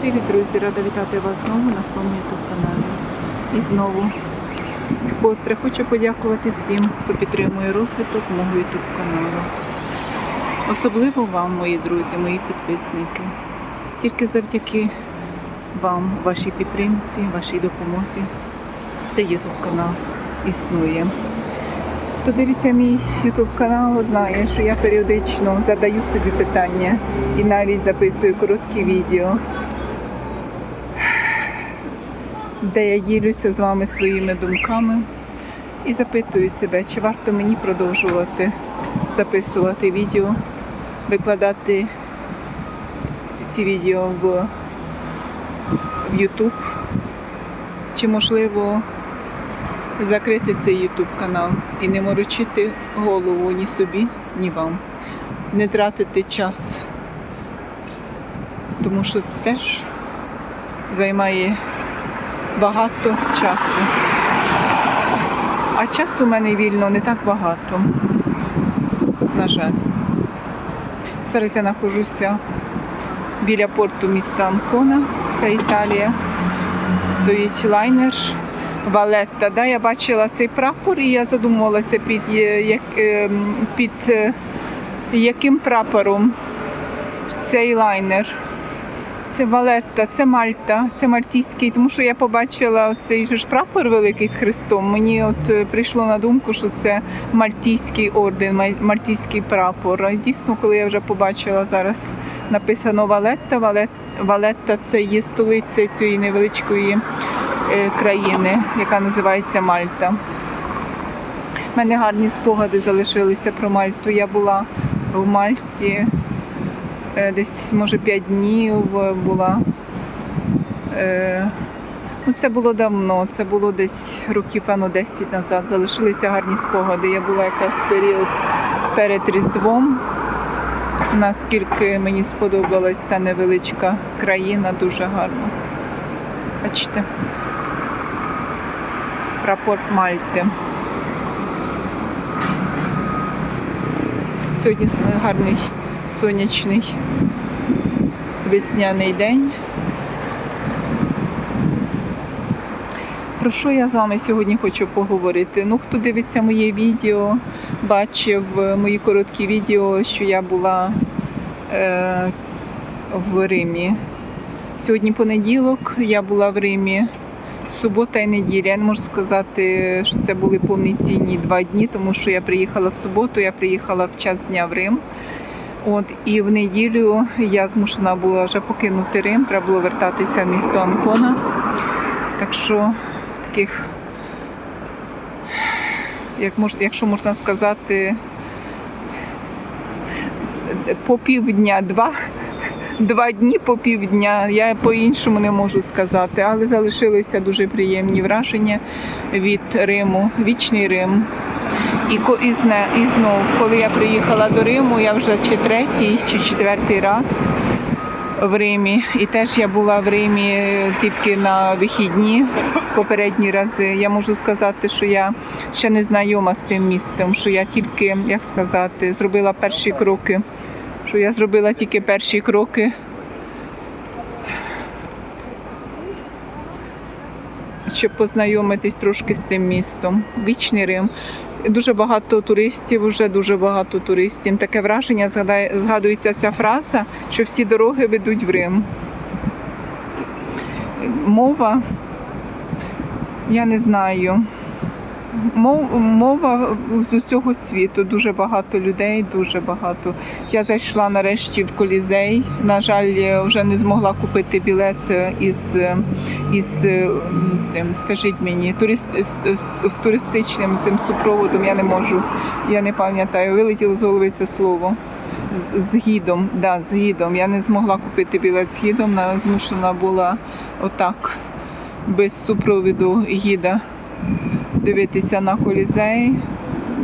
Привіт, друзі! Рада вітати вас знову на своєму YouTube каналі. І знову вкотре хочу подякувати всім, хто підтримує розвиток мого YouTube каналу. Особливо вам, мої друзі, мої підписники. Тільки завдяки вам, вашій підтримці, вашій допомозі, цей YouTube канал існує. Хто дивиться мій YouTube канал, знає, що я періодично задаю собі питання і навіть записую короткі відео, де я ділюся з вами своїми думками і запитую себе, чи варто мені продовжувати записувати відео, викладати ці відео в, в YouTube, чи можливо закрити цей YouTube канал і не морочити голову ні собі, ні вам, не тратити час, тому що це теж займає багато часу. А часу у мене вільно не так багато. На жаль. Зараз я знаходжуся біля порту міста Анкона, це Італія. Стоїть лайнер Валетта. Да? Я бачила цей прапор і я задумувалася під, е, як, ем, під е, яким прапором цей лайнер. Це Валетта, це Мальта, це Мальтійський, тому що я побачила цей ж прапор великий з Христом. Мені от е, прийшло на думку, що це Мальтійський орден, Мальтійський прапор. Дійсно, коли я вже побачила зараз написано Валетта, Валет- Валетта це є столиця цієї невеличкої е, країни, яка називається Мальта. У мене гарні спогади залишилися про Мальту. Я була в Мальті десь, може, 5 днів е, була. Е, Ну, це було давно, це було десь років певно 10 назад. Залишилися гарні спогади. Я була якраз в період перед Різдвом. Наскільки мені сподобалась ця невеличка країна, дуже гарно. Бачите? Прапор Мальти. Сьогодні гарний сонячний весняний день. Про що я з вами сьогодні хочу поговорити? Ну, хто дивиться моє відео, бачив мої короткі відео, що я була е, в Римі. Сьогодні понеділок, я була в Римі. Субота і неділя. Я не можу сказати, що це були повноцінні два дні, тому що я приїхала в суботу, я приїхала в час дня в Рим. От і в неділю я змушена була вже покинути Рим, треба було вертатися в місто Анкона. Так що таких, як мож, якщо можна сказати, по півдня, два, два дні по півдня. Я по-іншому не можу сказати, але залишилися дуже приємні враження від Риму, вічний Рим. І, і, і знов, коли я приїхала до Риму, я вже чи третій, чи четвертий раз в Римі. І теж я була в Римі тільки на вихідні попередні рази. Я можу сказати, що я ще не знайома з тим містом, що я тільки, як сказати, зробила перші кроки. Що я зробила тільки перші кроки. Щоб познайомитись трошки з цим містом. Вічний Рим. Дуже багато туристів, вже дуже багато туристів. Таке враження згадується ця фраза, що всі дороги ведуть в Рим. Мова, я не знаю. Мов, мова з усього світу, дуже багато людей, дуже багато. Я зайшла нарешті в колізей. На жаль, вже не змогла купити білет із, із е, цим, скажіть мені, турист, з, з, туристичним цим супроводом. Я не можу, я не пам'ятаю, вилетіло з голови це слово. З, гідом, да, з гідом. Я не змогла купити білет з гідом, на- змушена була отак, без супроводу гіда дивитися на колізей.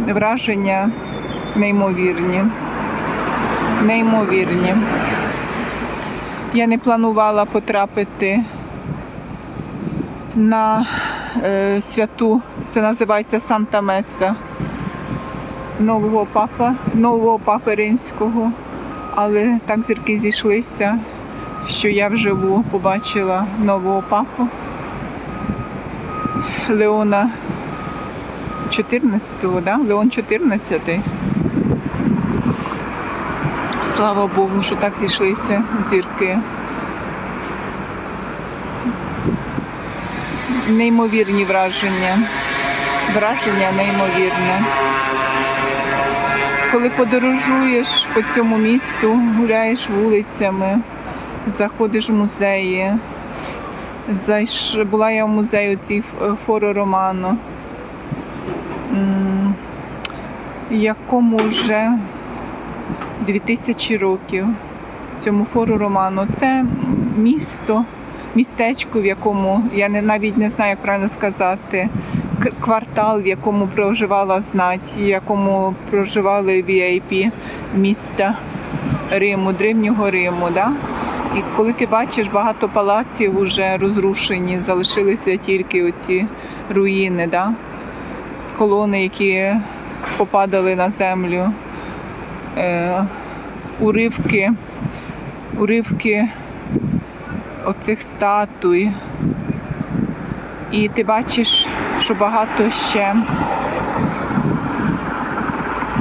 Враження неймовірні. Неймовірні. Я не планувала потрапити на е, святу, це називається Санта Меса нового папа, нового папи римського. Але так зірки зійшлися, що я вживу побачила нового папу Леона 14-го, да? Леон 14. Слава Богу, що так зійшлися зірки. Неймовірні враження. Враження неймовірне. Коли подорожуєш по цьому місту, гуляєш вулицями, заходиш в музеї. Була я в музеї цій фору Романо, якому вже 2000 років цьому фору Романо. Це місто, містечко, в якому я не, навіть не знаю, як правильно сказати, квартал, в якому проживала знать, в якому проживали VIP міста Риму, древнього Риму. Да? І коли ти бачиш багато палаців вже розрушені, залишилися тільки оці руїни, да? Колони, які попадали на землю, е, уривки, уривки оцих статуй. І ти бачиш, що багато ще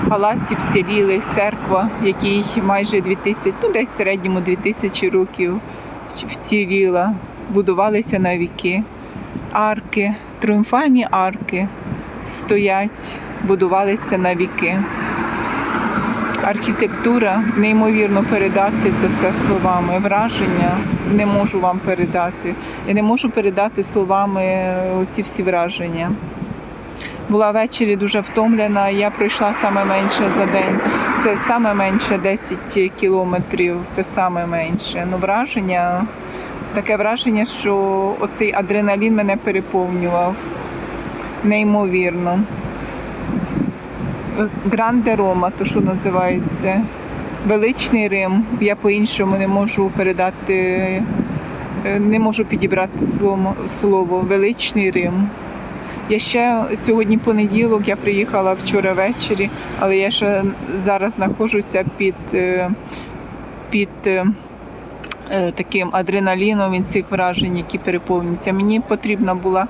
палаців вцілілих, церква, якій майже 2000, ну десь в середньому 2000 років вціліла, будувалися на віки. Арки, тріумфальні арки стоять, будувалися на віки. Архітектура неймовірно передати це все словами. Враження не можу вам передати. Я не можу передати словами ці всі враження. Була ввечері дуже втомлена, я пройшла саме менше за день. Це саме менше 10 кілометрів, це саме менше. Ну, враження, таке враження, що оцей адреналін мене переповнював. Неймовірно. Гранде Рома, то що називається. Величний Рим. Я по-іншому не можу передати, е, не можу підібрати слово, Величний Рим. Я ще сьогодні понеділок, я приїхала вчора ввечері, але я ще зараз знаходжуся під, е, під е, таким адреналіном від цих вражень, які переповнюються. Мені потрібна була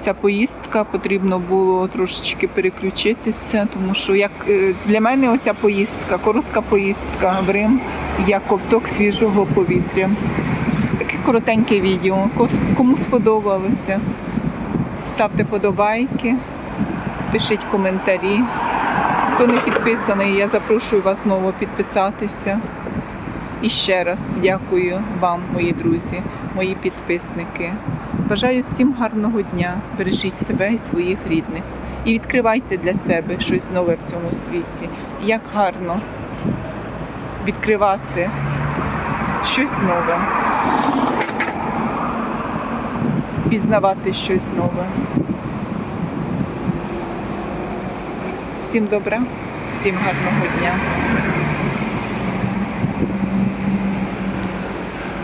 ця поїздка, потрібно було трошечки переключитися, тому що як е, для мене оця поїздка, коротка поїздка в Рим, як ковток свіжого повітря. Таке коротеньке відео. Кому сподобалося? Ставте подобайки, пишіть коментарі. Хто не підписаний, я запрошую вас знову підписатися. І ще раз дякую вам, мої друзі, мої підписники. Бажаю всім гарного дня. Бережіть себе і своїх рідних. І відкривайте для себе щось нове в цьому світі. Як гарно відкривати щось нове пізнавати щось нове. Всім добра, всім гарного дня.